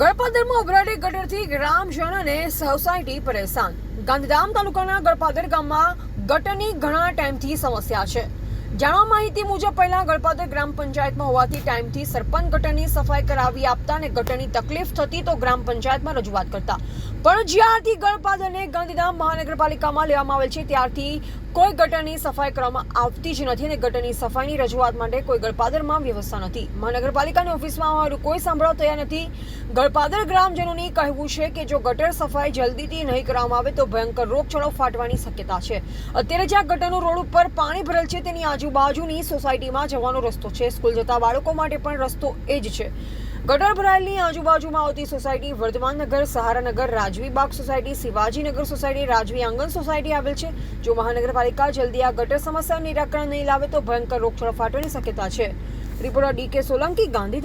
ગળપાદરમાં ઉભરાતી ગટરથી ગ્રામજનો અને સોસાયટી પરેશાન. ગાંધીધામ તાલુકાના ગળપાદર ગામમાં ગટરની ઘણા ટાઈમથી સમસ્યા છે. જાણવા માહિતી મુજબ પહેલા ગળપાદર ગ્રામ પંચાયતમાં હોવાથી ટાઈમથી સરપંચ ગટરની સફાઈ કરાવી આપતા અને ગટરની તકલીફ થતી તો ગ્રામ પંચાયતમાં રજૂઆત કરતા. પણ જ્યારથી ગળપાદરને ગાંધીધામ મહાનગરપાલિકામાં લેવામાં આવેલ છે, ત્યારથી કોઈ ગટરની સફાઈ કરવામાં આવતી જ નથી અને ગટરની સફાઈની રજૂઆત માટે કોઈ ગળપાદરમાં વ્યવસ્થા નથી. મહાનગરપાલિકાની ઓફિસમાં અમારું કોઈ સાંભળવા તૈયાર નથી. ગળપાદર ગ્રામજનોની કહેવું છે કે જો ગટર સફાઈ જલ્દીથી નહીં કરવામાં આવે તો ભયંકર રોગચાળો ફાટવાની શક્યતા છે. અત્યારે જ્યાં ગટરનું રોડ ઉપર પાણી ભરેલ છે તેની આજુબાજુની સોસાયટીમાં જવાનો રસ્તો છે. સ્કૂલ જતા બાળકો માટે પણ રસ્તો એ જ છે. ગટર ભરાયેલની આજુબાજુમાં આવતી સોસાયટી વર્ધમાન નગર સહારાનગર રાજવી બાગ સોસાયટી શિવાજીનગર સોસાયટી, રાજવી આંગણ સોસાયટી આવેલ છે. જો મહાનગરપાલિકા જલ્દી આ ગટર સમસ્યા નિરાકરણ નહીં લાવે તો ભયંકર રોગચાળો ફાટવાની શક્યતા છે. રિપોર્ટર ડી કે સોલંકી, ગાંધીધામ.